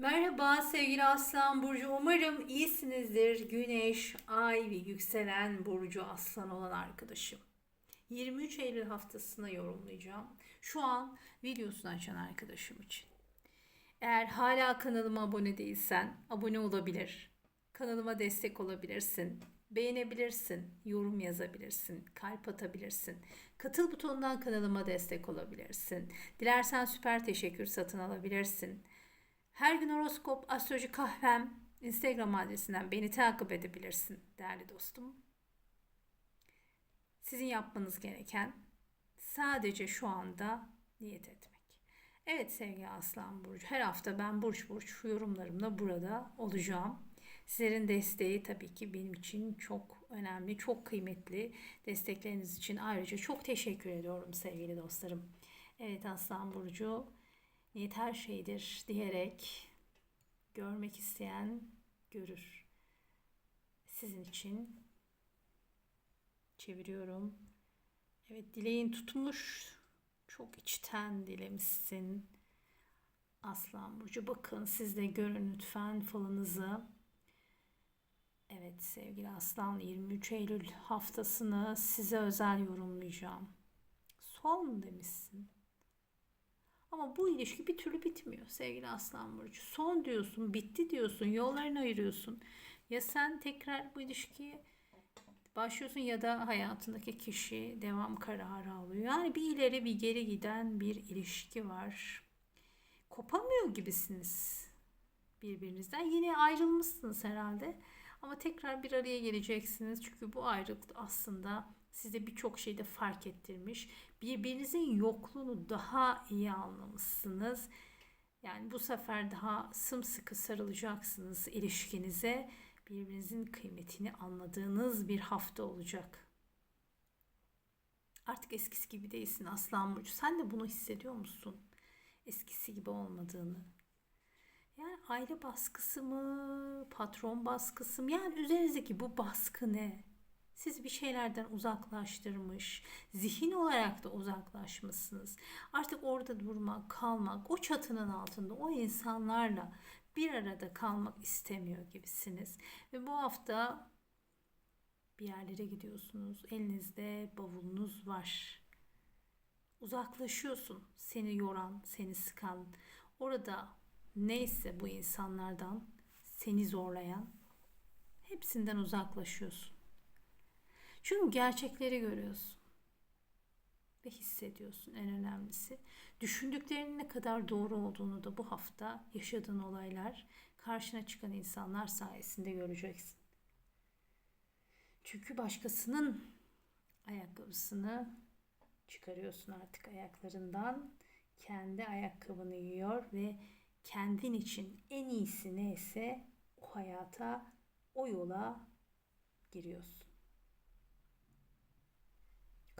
Merhaba sevgili Aslan Burcu. Umarım iyisinizdir. Güneş, ay ve yükselen Burcu Aslan olan arkadaşım. 23 Eylül haftasına yorumlayacağım. Şu an videosunu açan arkadaşım için. Eğer hala kanalıma abone değilsen abone olabilir. Kanalıma destek olabilirsin. Beğenebilirsin, yorum yazabilirsin, kalp atabilirsin. Katıl butonundan kanalıma destek olabilirsin. Dilersen süper teşekkür satın alabilirsin. Her gün horoskop, astroloji kahvem Instagram adresinden beni takip edebilirsin değerli dostum. Sizin yapmanız gereken sadece şu anda niyet etmek. Evet sevgili Aslan Burcu, her hafta ben burç burç yorumlarımla burada olacağım. Sizlerin desteği tabii ki benim için çok önemli, çok kıymetli. Destekleriniz için ayrıca çok teşekkür ediyorum sevgili dostlarım. Evet Aslan Burcu, niyet her şeydir diyerek görmek isteyen görür. Sizin için çeviriyorum. Evet dileğin tutmuş. Çok içten dilemişsin. Aslan Burcu bakın siz de görün lütfen falınızı. Evet sevgili Aslan 23 Eylül haftasını size özel yorumlayacağım. Son demişsin. Ama bu ilişki bir türlü bitmiyor sevgili Aslan Burcu. Son diyorsun, bitti diyorsun, yollarını ayırıyorsun. Ya sen tekrar bu ilişkiye başlıyorsun ya da hayatındaki kişi devam kararı alıyor. Yani bir ileri bir geri giden bir ilişki var. Kopamıyor gibisiniz birbirinizden. Yine ayrılmışsınız herhalde. Ama tekrar bir araya geleceksiniz. Çünkü bu ayrılık aslında size birçok şeyde fark ettirmiş. Birbirinizin yokluğunu daha iyi anlamışsınız. Yani bu sefer daha sımsıkı sarılacaksınız ilişkinize. Birbirinizin kıymetini anladığınız bir hafta olacak. Artık eskisi gibi değilsin Aslan Burcu. Sen de bunu hissediyor musun? Eskisi gibi olmadığını. Yani aile baskısı mı, patron baskısı mı? Yani üzerinizdeki bu baskı ne? Siz bir şeylerden uzaklaştırmış, zihin olarak da uzaklaşmışsınız. Artık orada durmak, kalmak, o çatının altında o insanlarla bir arada kalmak istemiyor gibisiniz. Ve bu hafta bir yerlere gidiyorsunuz. Elinizde bavulunuz var. Uzaklaşıyorsun. Seni yoran, seni sıkan, orada neyse bu insanlardan seni zorlayan hepsinden uzaklaşıyorsun. Çünkü gerçekleri görüyorsun ve hissediyorsun en önemlisi. Düşündüklerinin ne kadar doğru olduğunu da bu hafta yaşadığın olaylar, karşına çıkan insanlar sayesinde göreceksin. Çünkü başkasının ayakkabısını çıkarıyorsun artık ayaklarından. Kendi ayakkabını giyiyor ve kendin için en iyisi neyse o hayata, o yola giriyorsun.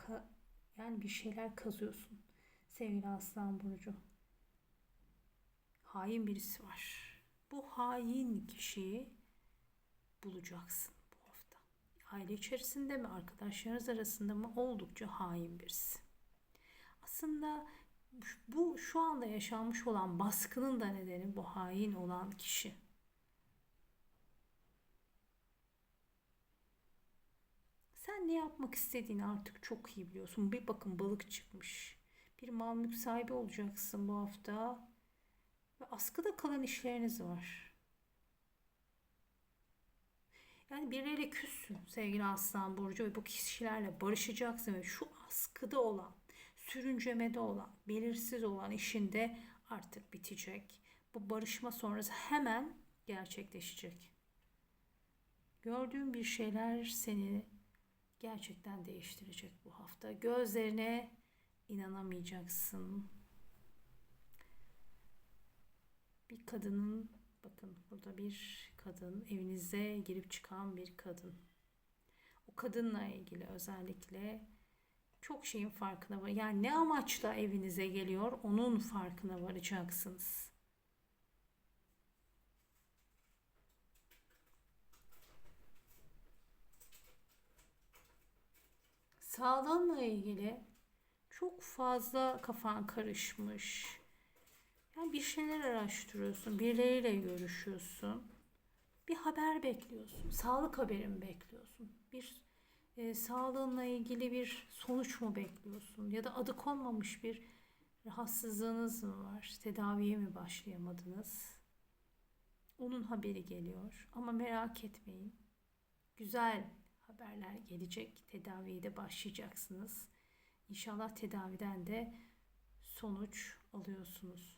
Ka yani bir şeyler kazıyorsun. Sevgili Aslan Burcu. Hain birisi var. Bu hain kişiyi bulacaksın bu hafta. Aile içerisinde mi, arkadaşlarınız arasında mı oldukça hain birisi. Aslında bu şu anda yaşanmış olan baskının da nedeni bu hain olan kişi. Sen ne yapmak istediğini artık çok iyi biliyorsun. Bir bakın balık çıkmış. Bir mal mülk sahibi olacaksın bu hafta. Ve askıda kalan işleriniz var. Yani birileriyle küssün sevgili Aslan Burcu ve bu kişilerle barışacaksın ve şu askıda olan, sürüncemede olan, belirsiz olan işinde artık bitecek. Bu barışma sonrası hemen gerçekleşecek. Gördüğün bir şeyler seni gerçekten değiştirecek bu hafta. Gözlerine inanamayacaksın. Bir kadının bakın burada bir kadın evinize girip çıkan bir kadın. O kadınla ilgili özellikle çok şeyin farkına var. Yani ne amaçla evinize geliyor onun farkına varacaksınız. Sağlığınla ilgili çok fazla kafan karışmış. Yani bir şeyler araştırıyorsun, birileriyle görüşüyorsun. Bir haber bekliyorsun, sağlık haberi mi bekliyorsun? Bir e, sağlığınla ilgili bir sonuç mu bekliyorsun? Ya da adı konmamış bir rahatsızlığınız mı var? Tedaviye mi başlayamadınız? Onun haberi geliyor ama merak etmeyin. Güzel haberler gelecek. Tedaviye de başlayacaksınız. İnşallah tedaviden de sonuç alıyorsunuz.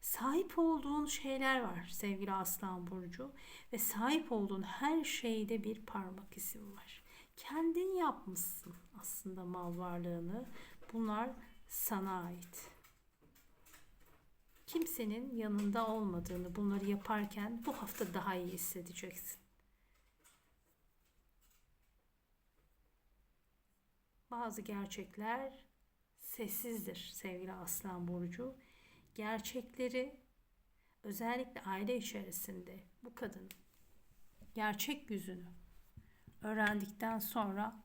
Sahip olduğun şeyler var sevgili Aslan Burcu ve sahip olduğun her şeyde bir parmak izi var. Kendin yapmışsın aslında mal varlığını. Bunlar sana ait. Kimsenin yanında olmadığını bunları yaparken bu hafta daha iyi hissedeceksin. Bazı gerçekler sessizdir sevgili Aslan Burcu. Gerçekleri özellikle aile içerisinde bu kadın gerçek yüzünü öğrendikten sonra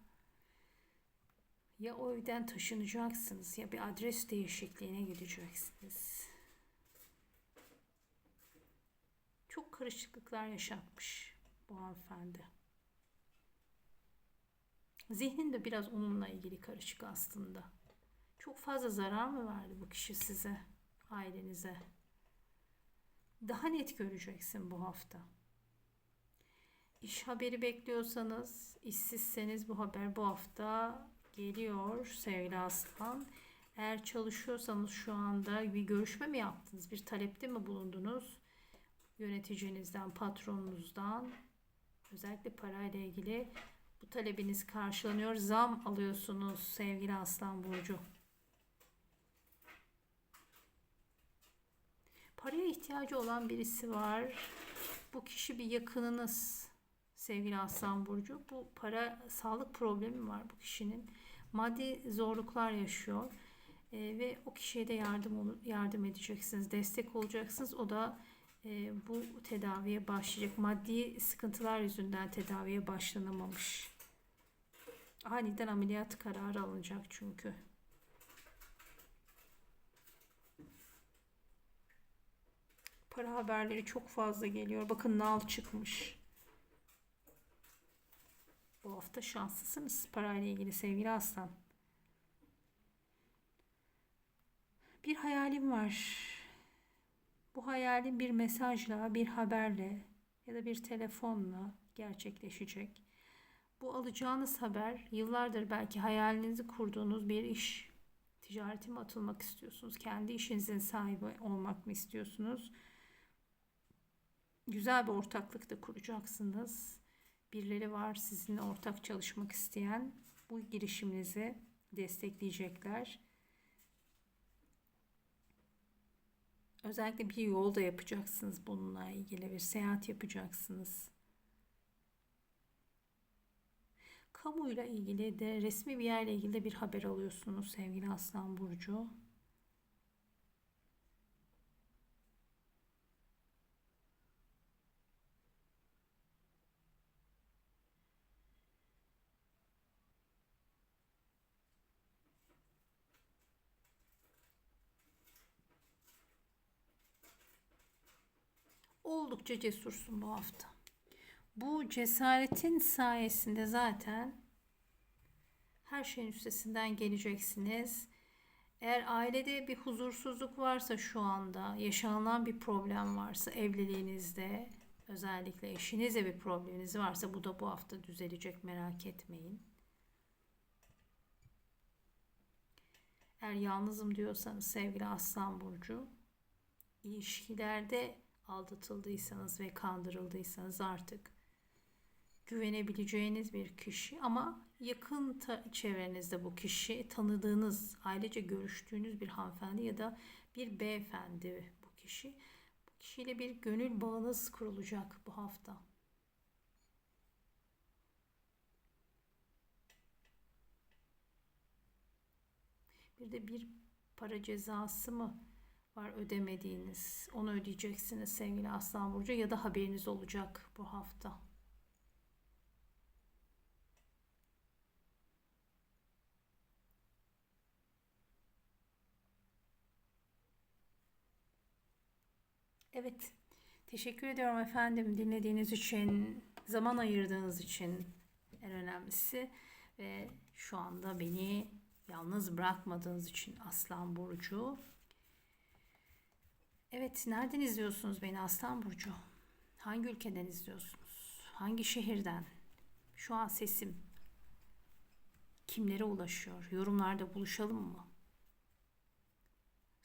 ya o evden taşınacaksınız ya bir adres değişikliğine gideceksiniz. Çok karışıklıklar yaşatmış bu hanımefendi. Zihnin de biraz onunla ilgili karışık aslında. Çok fazla zarar mı verdi bu kişi size, ailenize? Daha net göreceksin bu hafta. İş haberi bekliyorsanız, işsizseniz bu haber bu hafta geliyor sevgili aslan. Eğer çalışıyorsanız şu anda bir görüşme mi yaptınız? Bir talepte mi bulundunuz? Yöneticinizden, patronunuzdan özellikle parayla ilgili bu talebiniz karşılanıyor. Zam alıyorsunuz sevgili Aslan Burcu. Paraya ihtiyacı olan birisi var. Bu kişi bir yakınınız sevgili Aslan Burcu. Bu para sağlık problemi var bu kişinin. Maddi zorluklar yaşıyor. E, ve o kişiye de yardım yardım edeceksiniz, destek olacaksınız. O da e, bu tedaviye başlayacak. Maddi sıkıntılar yüzünden tedaviye başlanamamış. Aniden ameliyat kararı alınacak çünkü. Para haberleri çok fazla geliyor. Bakın nal çıkmış. Bu hafta şanslısınız parayla ilgili sevgili aslan. Bir hayalim var. Bu hayalin bir mesajla, bir haberle ya da bir telefonla gerçekleşecek. Bu alacağınız haber yıllardır belki hayalinizi kurduğunuz bir iş. Ticarete mi atılmak istiyorsunuz? Kendi işinizin sahibi olmak mı istiyorsunuz? Güzel bir ortaklık da kuracaksınız. Birileri var sizinle ortak çalışmak isteyen. Bu girişiminizi destekleyecekler. Özellikle bir yol da yapacaksınız bununla ilgili bir seyahat yapacaksınız. Kamuyla ilgili de resmi bir yerle ilgili de bir haber alıyorsunuz sevgili Aslan Burcu. Oldukça cesursun bu hafta. Bu cesaretin sayesinde zaten her şeyin üstesinden geleceksiniz. Eğer ailede bir huzursuzluk varsa şu anda, yaşanılan bir problem varsa evliliğinizde, özellikle eşinizle bir probleminiz varsa bu da bu hafta düzelecek merak etmeyin. Eğer yalnızım diyorsanız sevgili Aslan Burcu, ilişkilerde aldatıldıysanız ve kandırıldıysanız artık güvenebileceğiniz bir kişi ama yakın çevrenizde bu kişi tanıdığınız, ailece görüştüğünüz bir hanımefendi ya da bir beyefendi bu kişi. Bu kişiyle bir gönül bağınız kurulacak bu hafta. Bir de bir para cezası mı var ödemediğiniz. Onu ödeyeceksiniz sevgili Aslan Burcu ya da haberiniz olacak bu hafta. Evet. Teşekkür ediyorum efendim dinlediğiniz için, zaman ayırdığınız için en önemlisi ve şu anda beni yalnız bırakmadığınız için Aslan Burcu. Evet, nereden izliyorsunuz beni Aslan Burcu? Hangi ülkeden izliyorsunuz? Hangi şehirden? Şu an sesim kimlere ulaşıyor? Yorumlarda buluşalım mı?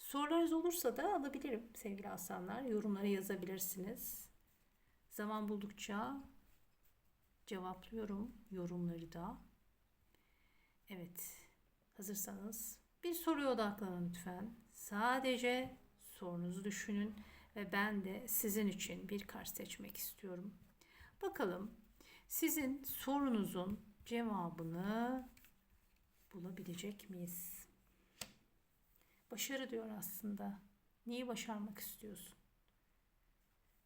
Sorularınız olursa da alabilirim sevgili aslanlar. Yorumlara yazabilirsiniz. Zaman buldukça cevaplıyorum yorumları da. Evet, hazırsanız bir soruya odaklanın lütfen. Sadece sorunuzu düşünün ve ben de sizin için bir kart seçmek istiyorum. Bakalım sizin sorunuzun cevabını bulabilecek miyiz? Başarı diyor aslında. Neyi başarmak istiyorsun?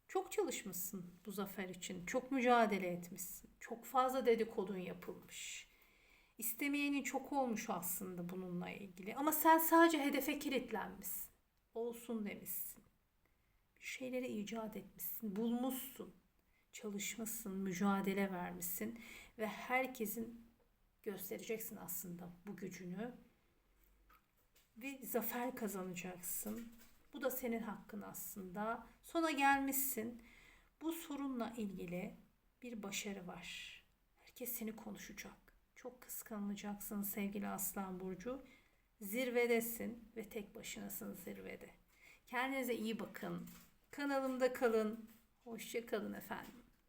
Çok çalışmışsın bu zafer için. Çok mücadele etmişsin. Çok fazla dedikodun yapılmış. İstemeyenin çok olmuş aslında bununla ilgili. Ama sen sadece hedefe kilitlenmişsin. Olsun demişsin. Bir şeyleri icat etmişsin. Bulmuşsun. Çalışmışsın. Mücadele vermişsin. Ve herkesin göstereceksin aslında bu gücünü ve zafer kazanacaksın. Bu da senin hakkın aslında. Sona gelmişsin. Bu sorunla ilgili bir başarı var. Herkes seni konuşacak. Çok kıskanılacaksın sevgili Aslan Burcu. Zirvedesin ve tek başınasın zirvede. Kendinize iyi bakın. Kanalımda kalın. Hoşça kalın efendim.